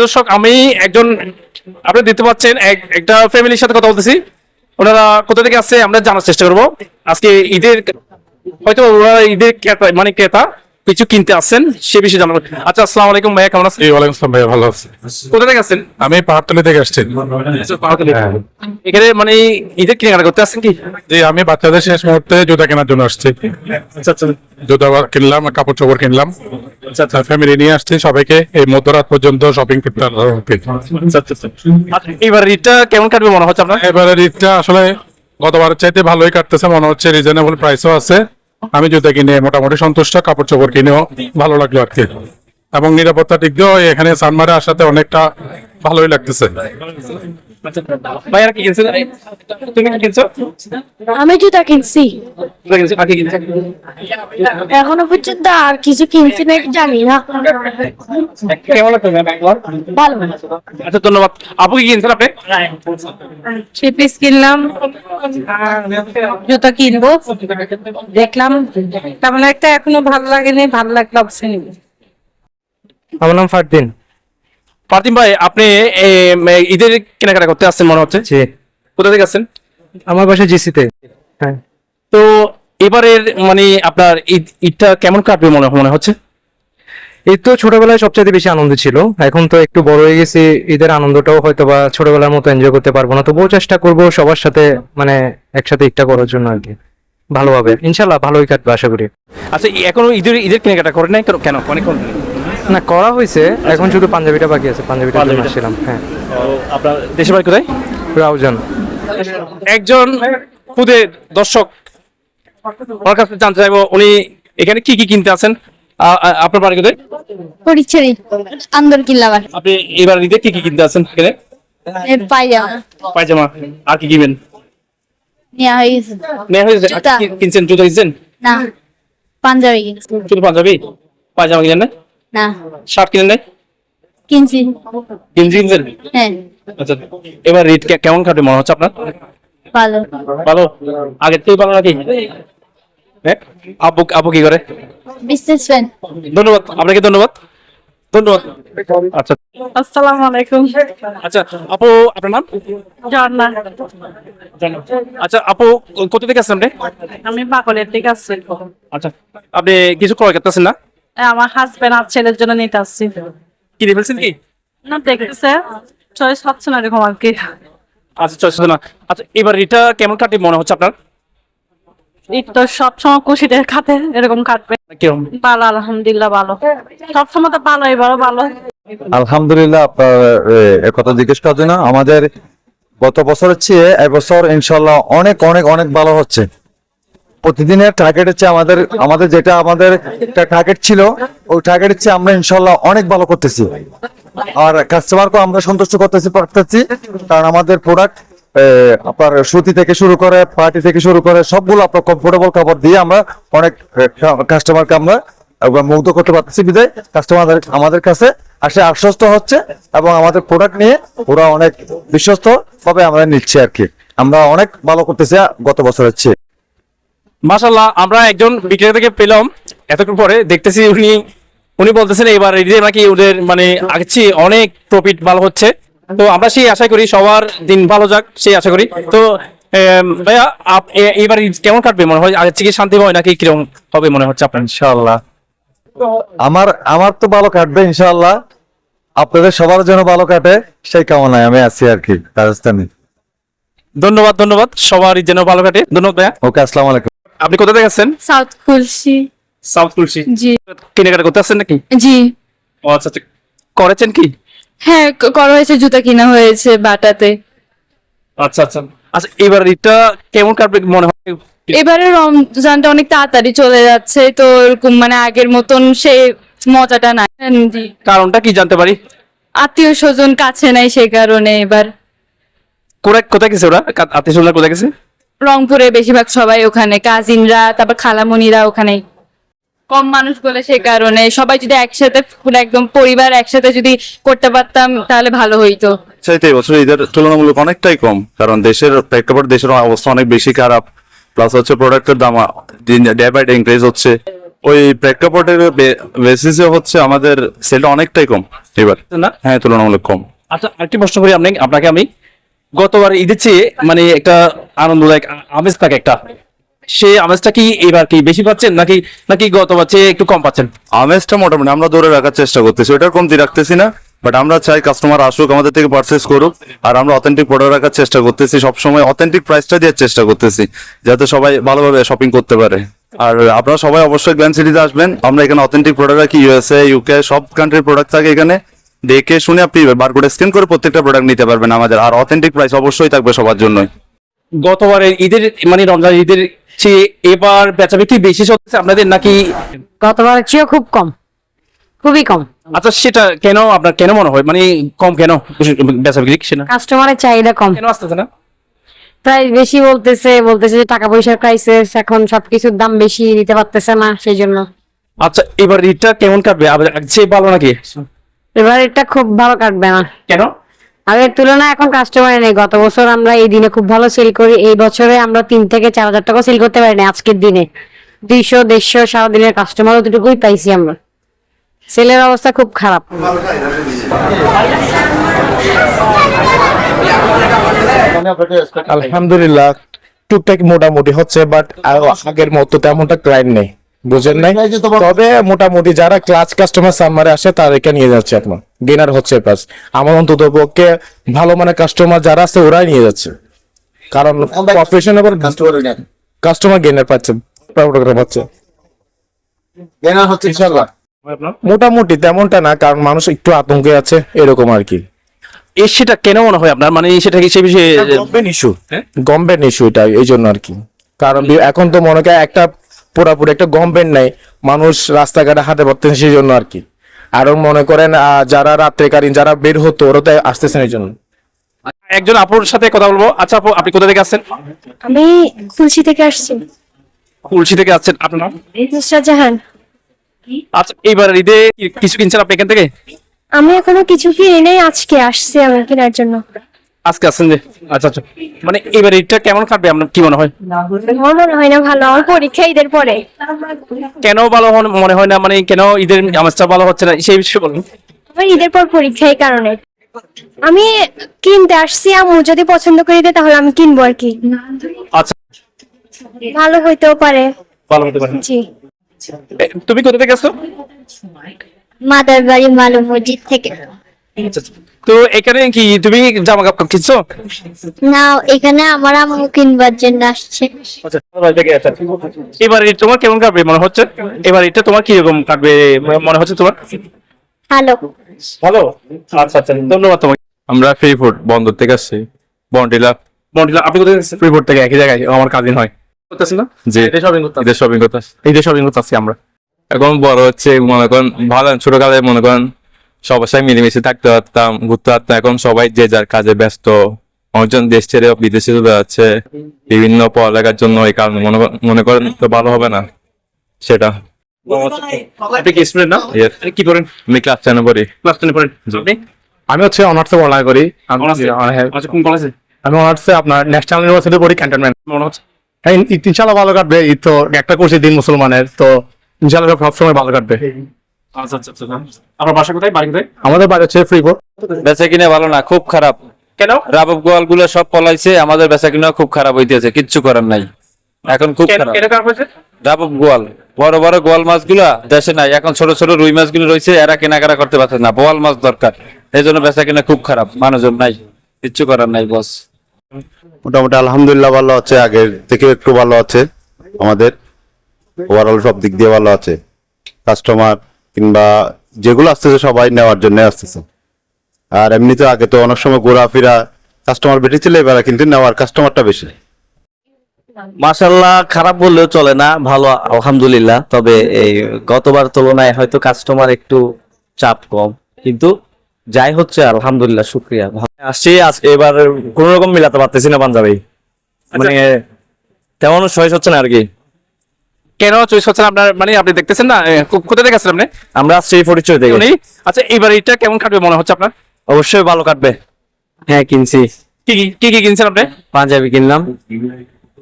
দর্শক, আমি একজন, আপনি একটা ফ্যামিলির সাথে কথা বলতেছি। ওনারা কোথা থেকে আসছে আমরা জানার চেষ্টা করব। আজকে ঈদের হয়তো ওনারা ঈদের ক্রেতা মানে ক্রেতা। কিছু কিনতে আসেন সে বিষয়ে জানাব। আচ্ছা আসসালামু আলাইকুম ভাইয়া কেমন আছেন? ওয়ালাইকুম আসসালাম ভাইয়া ভালো আছে। কোথা থেকে আসছেন? আমি পাহাড়তলি থেকে আসছি। এখানে মানে ঈদের কেনাকাটা করতে আসছেন কি? জি আমি বাচ্চাদের শেষ মুহূর্তে জুতা কেনার জন্য আসছি। আচ্ছা আচ্ছা। জুতা কিনলাম কাপড় চোপড় কিনলাম। আচ্ছা আচ্ছা। ফ্যামিলি নিয়ে আসছি সবাইকে এই মধ্যরাত পর্যন্ত শপিং করতে। আচ্ছা আচ্ছা আচ্ছা। আচ্ছা, এবার ঈদটা কেমন কাটবে মনে হচ্ছে আপনার? এবারে ঈদটা আসলে গতবারের চাইতে ভালোই কাটতেছে মনে হচ্ছে রিজনেবল প্রাইসও আছে। আমি জুতা কিনে মোটামুটি সন্তুষ্ট কাপড় চোপড় কিনেও ভালো লাগল আর কি। এবং নিরাপত্তা দিক দিয়েও এখানে সানমারে আসাতে অনেকটা ভালোই লাগতেছে। ভাইয়ারা কি কিনছেন তুমি কি কিনছো? আমি জুতা কিনছি। জুতা কিনছো? আর কি কিনছো? এখনও পর্যন্ত আর কিছু কিনছি নাকি জানি না। কেমন লাগছে ভালো। আচ্ছা ধন্যবাদ। আপু কি কিনছেন আপনি? থ্রি পিস কিনলাম। জুতো কিনবো। দেখলাম। তেমন একটা এখনও ভালো লাগেনি ভালো লাগল অবশ্যই আমার নাম ফারদিন। ফাতিম ভাই আপনি ঈদের কেনাকাটা করতে আসছেন মনে হচ্ছে? জি। কোথা থেকে আসছেন? আমার বাসা জিসিতে। হ্যাঁ। তো এবারের মানে আপনার ঈদ ঈদটা কেমন কাটবে মনে মনে হচ্ছে? এই তো ছোটবেলায় সবচেয়ে বেশি আনন্দ ছিল। এখন তো একটু বড় হয়ে গেছি ঈদের আনন্দটাও হয়তো বা ছোটবেলার মতো এনজয় করতে পারব না। তবুও চেষ্টা করব সবার সাথে মানে একসাথে ঈদটা করার জন্য আর কি। ভালোভাবে। ইনশাল্লাহ ভালোই কাটবে আশা করি। আচ্ছা এখনও ঈদের ঈদের কেনাকাটা করেন নাই কেন? কেন? অনেকক্ষণ না করা হয়েছে। এখন শুধু পাঞ্জাবিটা বাকি আছে পাঞ্জাবিটা পাঞ্জাবিটা। আসছিলাম হ্যাঁ। আপনার দেশের বাড়ি কোথায়? রাউজান। একজন খুদের দর্শক ওনার কাছে জানতে চাইব উনি এখানে কি কি কিনতে আছেন? আ- আ- আপনার বাড়ি কোথায়? পরিচয় আন্দর কিল্লাবার আপনি এবার ঈদে কি কি কিনতে আছেন এখানে? পাইজামা পায়জামা। আর কি কিনবেন? নেওয়া হয়ে গেছে। নেওয়া হয়েছে আর জুতা। কিনছেন? জুতো কিনছেন? না পাঞ্জাবি কিনছি। শুধু পাঞ্জাবি? পায়জামা কিনেন না? না। শার্ট কিনেন নাই? কিনছি। গেঞ্জি কিনছেন? হ্যাঁ। আচ্ছা এবার রেট কেমন কাটবে মনে হচ্ছে আপনার? ভালো। ভালো? আগের থেকে ভালো নাকি? হ্যাঁ? আব্বু আব্বু কি করে? বিজনেসম্যান ধন্যবাদ আপনাকে ধন্যবাদ। ধন্যবাদ। আচ্ছা। আসসালামু আলাইকুম। আচ্ছা আপু আপনার নাম? আচ্ছা আপু কোথা থেকে আসছেন আপনি? আমি বাকলের দিকে আসছি। আচ্ছা আপনি কিছু ক্রয় করতেছেন না? আমার হাজবেন্ড আর ছেলের জন্য নিতে আসছি। কিনে ফেলছেন কি? না দেখতেছে। চয়েস হচ্ছে না এরকম আর কি। আচ্ছা চয়েস হচ্ছে না। আচ্ছা এবার এটা কেমন কাটে মনে হচ্ছে আপনার? ঈদ তো সবসময় খুশিতে খাতে এরকম কাটবে। কীরকম ভালো আলহামদুলিল্লাহ ভালো। সবসময় তো ভালো এবারও ভালো। আলহামদুলিল্লাহ আপনার কথা জিজ্ঞেস করার জন্য আমাদের গত বছরের চেয়ে এবছর ইনশাল্লাহ অনেক অনেক অনেক ভালো হচ্ছে। প্রতিদিনের টার্গেট হচ্ছে আমাদের আমাদের যেটা আমাদের একটা টার্গেট ছিল, ওই টার্গেটের চেয়ে আমরা ইনশাল্লাহ অনেক ভালো করতেছি। আর কাস্টমারকে আমরা সন্তুষ্ট করতেছি, পারতেছি, কারণ আমাদের প্রোডাক্ট আপনার সুতি থেকে শুরু করে পার্টি থেকে শুরু করে, সবগুলো আপনার কমফোর্টেবল কাপড় দিয়ে আমরা অনেক কাস্টমারকে আমরা মুগ্ধ করতে পারতেছি বিদায়। কাস্টমার আমাদের কাছে আসে আশ্বস্ত হচ্ছে এবং আমাদের প্রোডাক্ট নিয়ে ওরা অনেক বিশ্বস্ত ভাবে আমরা নিচ্ছি আর কি। আমরা অনেক ভালো করতেছি গত বছরের চেয়ে। মাশাল্লাহ আমরা একজন বিক্রেতা থেকে পেলাম। এতক্ষণ পরে দেখতেছি উনি উনি বলতেছেন এবার ঈদে নাকি ওদের মানে চেয়ে অনেক প্রফিট ভালো হচ্ছে। তো আমরা সেই আশা করি সবার দিন ভালো যাক সেই আশা করি। তো ভাইয়া এবার কেমন কাটবে? মনে হয় আগের থেকে শান্তি হয় নাকি কীরকম হবে মনে হচ্ছে আপনার? ইনশাআল্লাহ। আমার আমার তো ভালো কাটবে ইনশাআল্লাহ। আপনাদের সবার জন্য ভালো কাটে সেই কামনায় আমি আছি আর কি রাজস্থানে। ধন্যবাদ ধন্যবাদ। সবারই যেন ভালো কাটে। ধন্যবাদ ভাইয়া। ওকে আসসালামু আলাইকুম। আপনি কোথা থেকে আসছেন? সাউথ কুলসি। সাউথ তুলসী জি। কেনাকাটা করতে আসছেন নাকি? জি। ও আচ্ছা আচ্ছা। করেছেন কি? হ্যাঁ করা হয়েছে জুতা কিনা হয়েছে বাটাতে। আচ্ছা আচ্ছা। আচ্ছা এবার ঈদটা কেমন কাটবে মনে হয়? এবারে রমজানটা অনেক তাড়াতাড়ি চলে যাচ্ছে তো এরকম মানে আগের মতন সেই মজাটা নাই। জি কারণটা কি জানতে পারি? আত্মীয় স্বজন কাছে নাই সে কারণে এবার। কোথায় কোথায় গেছে ওরা? আত্মীয় স্বজনরা কোথায় গেছে? রংপুরে বেশিরভাগ সবাই ওখানে কাজিনরা তারপর খালামণিরা ওখানে। কম মানুষ বলে সে কারণে সবাই যদি একসাথে পুরো একদম পরিবার একসাথে যদি করতে পারতাম তাহলে ভালো হইতো। চাইতে এবছর ঈদের তুলনামূলক অনেকটাই কম কারণ দেশের প্রেক্ষাপট দেশের অবস্থা অনেক বেশি খারাপ প্লাস হচ্ছে প্রোডাক্টের দাম ডে বাই ডে ইনক্রিজ হচ্ছে। ওই প্রেক্ষাপটের বেসিসে হচ্ছে আমাদের সেলটা অনেকটাই কম এবার। না? হ্যাঁ তুলনামূলক কম। আচ্ছা আরেকটি প্রশ্ন করি আপনি আপনাকে আমি। গতবার ঈদের চেয়ে মানে একটা আনন্দদায়ক আমেজ থাকে একটা। সেই আমেজটা কি এবার কি বেশি পাচ্ছেন নাকি নাকি গতবার চেয়ে একটু কম পাচ্ছেন? আমেজটা মোটামুটি আমরা ধরে রাখার চেষ্টা করতেছি, ওটার কমতি রাখতেছি না বাট আমরা চাই কাস্টমার আসুক, আমাদের থেকে পারচেস করুক, আর আমরা অথেন্টিক প্রোডাক্ট রাখার চেষ্টা করতেছি, সবসময় অথেন্টিক প্রাইসটা দেওয়ার চেষ্টা করতেছি, যাতে সবাই ভালোভাবে শপিং করতে পারে। আর আপনারা সবাই অবশ্যই গ্ল্যান্ড সিটিতে আসবেন, আমরা এখানে অথেন্টিক প্রোডাক্ট রাখি ইউএসএ ইউকে সব কান্ট্রির প্রোডাক্ট থাকে এখানে। দেখে শুনে আপনি বারকোড স্ক্যান করে প্রত্যেকটা প্রোডাক্ট নিতে পারবেন আমাদের, আর অথেন্টিক প্রাইস অবশ্যই থাকবে সবার জন্যই। গতবারের ঈদের মানে রমজান ঈদের চেয়ে এবার বেচা বিক্রি বেশি চলছে আপনাদের নাকি? গতবারের চেয়েও খুব কম খুবই কম। আচ্ছা সেটা কেন আপনার কেন মনে হয়? মানে কম কেন? বেচা বিক্রি সেটা? কাস্টমারের চাহিদা কম। কেন আসতেছে না? প্রাইস বেশি বলতেছে বলতেছে যে টাকা পয়সার ক্রাইসিস এখন সবকিছুর দাম বেশি নিতে পারতেছে না সেই জন্য আচ্ছা এবার ঈদটা কেমন কাটবে? আবার চেয়ে ভালো নাকি? এবার এটা খুব ভালো কাটবে না। কেন? আগের তুলনায় এখন কাস্টমার নেই। গত বছর আমরা এই দিনে খুব ভালো সেল করি। এই বছরে আমরা তিন থেকে চার হাজার টাকা সেল করতে পারি না আজকের দিনে। দুইশো, দেড়শো সারাদিনের কাস্টমার অতটুকুই পাইছি আমরা। সেলের অবস্থা খুব খারাপ। আলহামদুলিল্লাহ, টুকটাক মোটামুটি হচ্ছে বাট আগের মতো তেমনটা ক্লাইন্ট নেই। বুঝেন নাই? তবে মোটামুটি যারা ক্লাস কাস্টমার সামনে আসে তাদেরকে নিয়ে যাচ্ছে এখন। গেনার হচ্ছে পাস আমার অন্তত পক্ষে ভালো মানে কাস্টমার যারা আছে ওরাই নিয়ে যাচ্ছে। কারণ প্রফেশনাল কাস্টমার গেনার পাচ্ছে পাচ্ছে। ইনশাল্লাহ। মোটামুটি তেমনটা না কারণ মানুষ একটু আতঙ্কে আছে এরকম আর কি। এ সেটা কেন মনে হয় আপনার? মানে সেটা কি সে বিষয়ে গভর্নমেন্ট ইস্যু হ্যাঁ? গভর্নমেন্ট ইস্যু এটা এই জন্য আর কি। কারণ এখন তো মনে করেন একটা পুরাপুরি একটা গভর্নমেন্ট নাই মানুষ রাস্তাঘাটে হাতে পারতেন সেই জন্য আর কি। আরও মনে করেন যারা রাত্রেকালীন যারা বের হতো ওরা তো আসতেছেন এই জন্য একজন আপুর সাথে কথা বলব। আচ্ছা আপু আপনি কোথা থেকে আসছেন? আমি খুলশি থেকে আসছি। কুলসি থেকে আসছেন। আপনার নাম? নুসরাত জাহান। আচ্ছা এইবার ঈদে কিছু কিনছেন আপনি এখান থেকে? আমি এখনও কিছু কিনে নেই আজকে আসছি আমি কেনার জন্য। আজকে আসছেন যে? আচ্ছা আচ্ছা। মানে এবার ঈদটা কেমন কাটবে আপনার কি মনে হয়? আমার মনে হয় না ভালো আমার পরীক্ষা ঈদের পরে। কেন ভালো মনে হয় না? মানে কেন ঈদের আমেজটা ভালো হচ্ছে না? সেই বিষয়ে বলুন। আমার ঈদের পর পরীক্ষা এই কারণে। আমি কিনতে আসছি আম্মু যদি পছন্দ করে দেয় তাহলে আমি কিনবো আর কি। আচ্ছা। ভালো হইতেও পারে। ভালো হতে পারে। জি। তুমি কোথা থেকে আসছো? মাদার বাড়ি মালু মসজিদ থেকে। আচ্ছা, আচ্ছা। তো এখানে কি তুমি জামা কাপড় কিনছো? না এখানে আমার আম্মু কিনবার জন্য আসছে। আচ্ছা। এবার তোমার কেমন কাটবে মনে হচ্ছে? এবার এটা তোমার কি রকম কাটবে মনে হচ্ছে তোমার? হ্যালো ভালো? আচ্ছা আচ্ছা ধন্যবাদ তোমাকে। আমরা ফ্রি ফুড বন্দর থেকে আসছি। বন্ডিলা বন্ডিলা আপনি কোথায় ফ্রি ফুড থেকে একই জায়গায় আমার কাজিন হয়। করতেছেন না? জি ঈদে শপিং করতে ঈদের শপিং করতে। ঈদে শপিং করতে আসছি আমরা। এখন বড় হচ্ছে মনে করেন ভালো ছোটকালে মনে করেন সবার সাথে মিলেমিশে থাকতে পারতাম ঘুরতে পারতাম। এখন সবাই যে যার কাজে ব্যস্ত। অনেকজন দেশ ছেড়ে বিদেশে চলে যাচ্ছে। বিভিন্ন পড়ালেখার জন্য এই কারণে মনে করেন তো ভালো হবে না সেটা। আপনি কি স্টুডেন্ট না? কি করেন আমি ক্লাস টেনে পড়ি। ক্লাস টেনে পড়েন। আমি হচ্ছে অনার্সে পড়ালেখা করি। আচ্ছা কোন কলেজে আমি অনার্সে আপনার ন্যাশনাল ইউনিভার্সিটি পড়ি ক্যান্টনমেন্ট মনে হচ্ছে হ্যাঁ ইনশাল্লাহ ভালো কাটবে। তো একটা করছি দিন মুসলমানের তো ইনশাল্লাহ সবসময় ভালো কাটবে। আচ্ছা আচ্ছা আচ্ছা। আপনার বাসা কোথায়? বাড়ি কোথায়? আমাদের বাড়ি হচ্ছে ফ্রিপুর। বেচা কিনে ভালো না খুব খারাপ। কেন? রাবব গোয়ালগুলো সব পলাইছে আমাদের বেচা কিনা খুব খারাপ হইতেছে কিচ্ছু করার নাই। এখন খুব খারাপ। কেন খারাপ হয়েছে? রাবব গোয়াল বড় বড় গোয়াল মাছগুলা দেশে নাই এখন ছোট ছোট রুই মাছগুলো রয়েছে এরা কেনাকাটা করতে পারছে না বোয়াল মাছ দরকার। এই জন্য বেচা কিনা খুব খারাপ মানুষজন নাই কিচ্ছু করার নাই বস। মোটামুটি আলহামদুলিল্লাহ ভালো আছে আগের থেকে একটু ভালো আছে আমাদের। ওভারঅল সব দিক দিয়ে ভালো আছে। কাস্টমার কিংবা যেগুলো আসতেছে সবাই নেওয়ার জন্য আসতেছে। আর এমনিতে আগে তো অনেক সময় ঘোরাফেরা কাস্টমার বেশি ছিল এবার কিন্তু নেওয়ার কাস্টমারটা বেশি। মাসাল্লাহ খারাপ বললেও চলে না ভালো আলহামদুলিল্লাহ। তবে এই গতবার তুলনায় হয়তো কাস্টমার একটু চাপ কম। কিন্তু যাই হচ্ছে আলহামদুলিল্লাহ শুক্রিয়া। আসছি আজ এবার কোন রকম মিলাতে পারতেছি না পাঞ্জাবি। মানে তেমন চয়েস হচ্ছে না আর কি। কেন চয়েস হচ্ছে আপনার মানে আপনি দেখতেছেন না? এ, কো- কোথা থেকে আসছেন আপনি? আমরা আসছি পরিচয় থেকে আচ্ছা এবার এটা কেমন কাটবে মনে হচ্ছে আপনার? অবশ্যই ভালো কাটবে। হ্যাঁ কিনছি। কি কি কি কিনছেন আপনি? পাঞ্জাবি কিনলাম।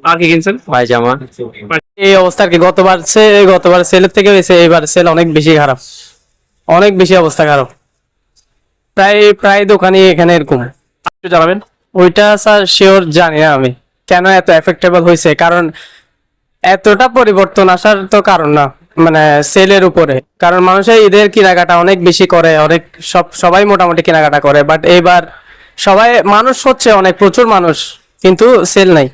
আর কি কিনছেন? পায়জামা। এই অবস্থা আর কি? গতবার সে- গতবার সেলের থেকে হয়েছে এবার সেল অনেক বেশি খারাপ। অনেক বেশি অবস্থা খারাপ। প্রায় প্রায় দোকানে এখানে এরকম। জানাবেন? ওইটা স্যার শিওর জানি না আমি। কেন এত এফেক্টেবল হয়েছে? কারণ এতটা পরিবর্তন আসার তো কারণ না মানে সেলের উপরে। কারণ মানুষের ঈদের কেনাকাটা অনেক বেশি করে, অনেক সব, সবাই মোটামুটি কেনাকাটা করে বাট এইবার সবাই, মানুষ হচ্ছে অনেক, প্রচুর মানুষ, কিন্তু সেল নাই।